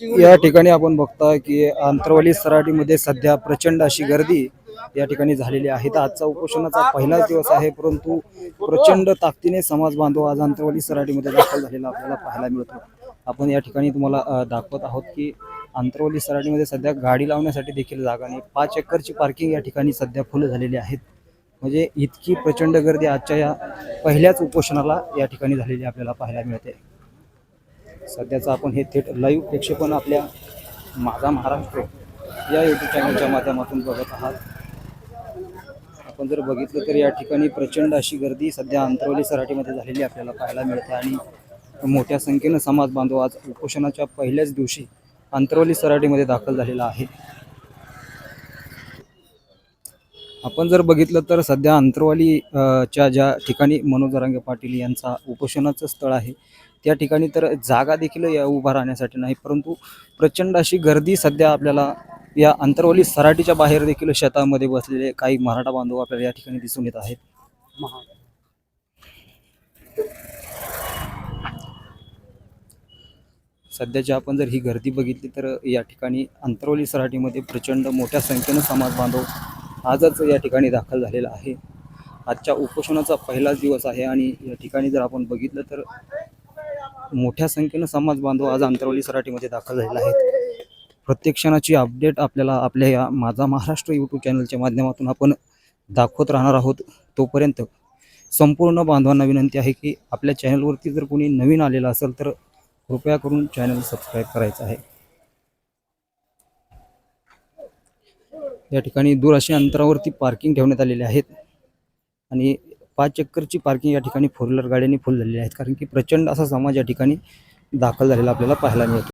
या ठिकाणी आपण बघता की आंतरवाली सराटीमध्ये सध्या प्रचंड अशी गर्दी या ठिकाणी झालेली आहे. तर आजचा उपोषणाचा पहिलाच दिवस आहे परंतु प्रचंड ताकदीने समाज बांधव आज अंतरवाली सराटीमध्ये दाखल झालेला आपल्याला पाहायला मिळतो. आपण या ठिकाणी तुम्हाला दाखवत आहोत की आंतरवाली सराटीमध्ये सध्या गाडी लावण्यासाठी देखील जागा नाही. पाच एकरची पार्किंग या ठिकाणी सध्या फुलं झालेली आहेत. म्हणजे इतकी प्रचंड गर्दी आजच्या या पहिल्याच उपोषणाला या ठिकाणी झालेली आपल्याला पाहायला मिळते. सध्याचं आपण हे थेट लाईव्ह प्रेक्षेपण आपल्या माझा महाराष्ट्र या यूट्यूब चॅनलच्या माध्यमातून बघत आहात. आपण जर बघितलं तर या ठिकाणी प्रचंड अशी गर्दी सध्या अंतरवली सराटीमध्ये झालेली आपल्याला पाहायला मिळते आणि मोठ्या संख्येनं समाज बांधव आज उपोषणाच्या पहिल्याच दिवशी अंतरवली सराटीमध्ये दाखल झालेला आहे. आपण जर बघितलं तर सध्या अंतरवाली च्या ज्या ठिकाणी मनोज जरांगे पाटील यांचा उपोषणाचं स्थळ आहे त्या ठिकाणी तर जागा देखील या उभा राहण्यासाठी नाही परंतु प्रचंड अशी गर्दी सध्या आपल्याला या अंतरवली सराटीच्या बाहेर देखील शेतामध्ये बसलेले काही मराठा बांधव आपल्याला या ठिकाणी दिसून येत आहेत. सध्याची आपण जर ही गर्दी बघितली तर या ठिकाणी अंतरवली सराटीमध्ये प्रचंड मोठ्या संख्येनं समाज बांधव आजच या ठिकाणी दाखल झालेला आहे. आजच्या उपोषणाचा पहिलाच दिवस आहे आणि या ठिकाणी जर आपण बघितलं तर मोठ्या संख्येनं समाज बांधव आज अंतरवली सराटीमध्ये दाखल झालेला आहेत. प्रत्येक क्षणाची अपडेट आपल्याला आपल्या या माझा महाराष्ट्र यूट्यूब चॅनलच्या माध्यमातून आपण दाखवत राहणार आहोत. तोपर्यंत संपूर्ण बांधवांना विनंती आहे की आपल्या चॅनलवरती जर कोणी नवीन आलेलं असेल तर कृपया करून चॅनल सबस्क्राईब करायचं आहे. या ठिकाणी दूर अशा अंतरावरती पार्किंग ठेवण्यात आलेले आहेत. आणि पाच चक्करची पार्किंग या ठिकाणी फोर व्हीलर गाड्यांनी फुल झालेली आहेत. कारण की प्रचंड असा समाज या ठिकाणी दाखल झालेला आपल्याला पाहायला मिळतो.